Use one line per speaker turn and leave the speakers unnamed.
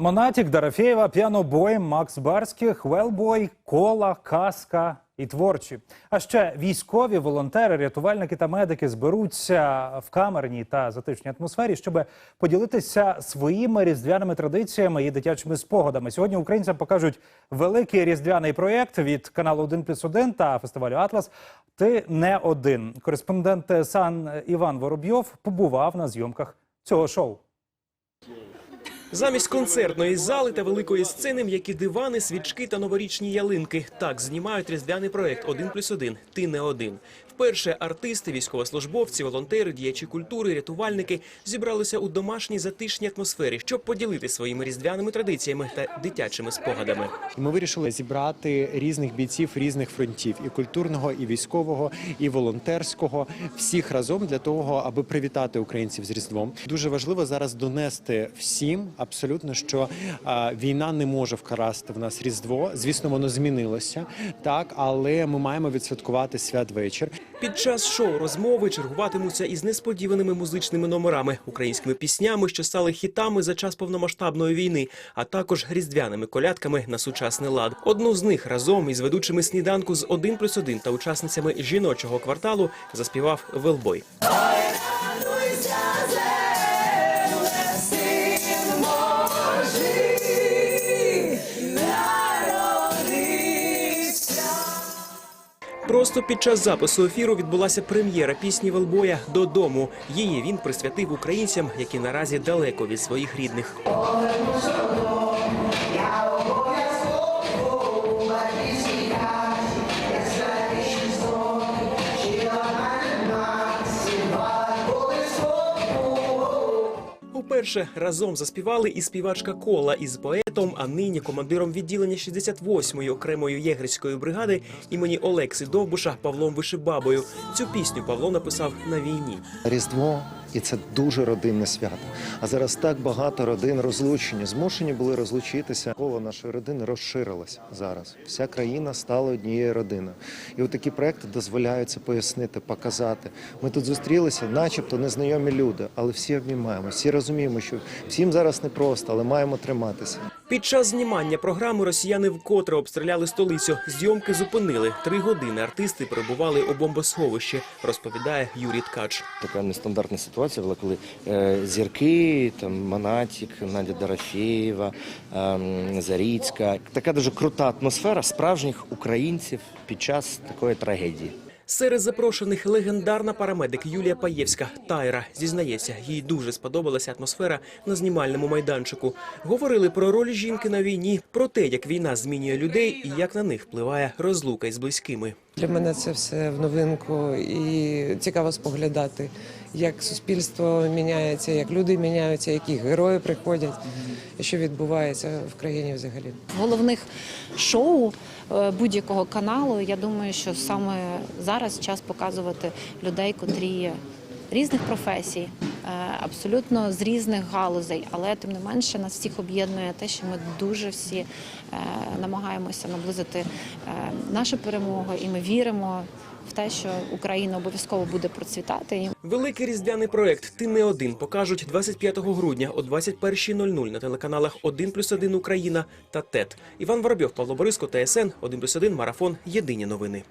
Монатік, Дарафєєва, П'янобой, Макс Барських, Велбой, Кола, Каска і творчі. А ще військові, волонтери, рятувальники та медики зберуться в камерній та затишній атмосфері, щоб поділитися своїми різдвяними традиціями і дитячими спогадами. Сьогодні українцям покажуть великий різдвяний проєкт від каналу 1 плюс 1 та фестивалю Атлас. Ти не один. Кореспондент САН Іван Воробйов побував на зйомках цього шоу.
Замість концертної зали та великої сцени м'які дивани, свічки та новорічні ялинки. Так знімають різдвяний проект «1 плюс 1. Ти не один. Вперше артисти, військовослужбовці, волонтери, діячі культури, рятувальники зібралися у домашній затишній атмосфері, щоб поділити своїми різдвяними традиціями та дитячими спогадами.
Ми вирішили зібрати різних бійців різних фронтів і культурного, і військового, і волонтерського всіх разом для того, аби привітати українців з Різдвом. Дуже важливо зараз донести всім абсолютно, що війна не може вкрасти в нас Різдво. Звісно, воно змінилося так, але ми маємо відсвяткувати святвечір.
Під час шоу розмови чергуватимуться із несподіваними музичними номерами, українськими піснями, що стали хітами за час повномасштабної війни, а також різдвяними колядками на сучасний лад. Одну з них разом із ведучими сніданку з 1 плюс 1 та учасницями жіночого кварталу заспівав Велбой. Просто під час запису ефіру відбулася прем'єра пісні Велбоя Додому. Її він присвятив українцям, які наразі далеко від своїх рідних. Уперше разом заспівали і співачка Кола із поетом, а нині командиром відділення 68-ї окремої єгерської бригади імені Олекси Довбуша Павлом Вишибабою. Цю пісню Павло написав на війні.
Різдво і це дуже родинне свято. А зараз так багато родин розлучені, змушені були розлучитися. Коло нашої родини розширилось зараз. Вся країна стала однією родиною. І от такі проекти дозволяють це пояснити, показати. Ми тут зустрілися, начебто незнайомі люди, але всі обіймаємо, всі розуміємо, що всім зараз непросто, але маємо триматися.
Під час знімання програми росіяни вкотре обстріляли столицю. Зйомки зупинили. Три години артисти перебували у бомбосховищі, розповідає Юрій Ткач.
Така нестандартна ситуація була, коли е, зірки, там Монатік, Надя Дорофєєва, е, Заріцька. Така дуже крута атмосфера справжніх українців під час такої трагедії.
Серед запрошених легендарна парамедик Юлія Паєвська Тайра зізнається, їй дуже сподобалася атмосфера на знімальному майданчику. Говорили про роль жінки на війні, про те, як війна змінює людей і як на них впливає розлука із близькими.
Для мене це все в новинку і цікаво споглядати, як суспільство міняється, як люди міняються, які герої приходять, що відбувається в країні взагалі.
головних шоу будь-якого каналу. Я думаю, що саме зараз час показувати людей, котрі різних професій, е, абсолютно з різних галузей, але тим не менше нас всіх об'єднує те, що ми дуже всі е, намагаємося наблизити е, нашу перемогу, і ми віримо в те, що Україна обов'язково буде процвітати.
Великий різдвяний проект Ти не один покажуть 25 грудня о 21.00 на телеканалах 1+,1 Україна та ТЕТ. Іван Воробйов, Павло Бориско, ТСН 1+,1 Марафон. Єдині новини.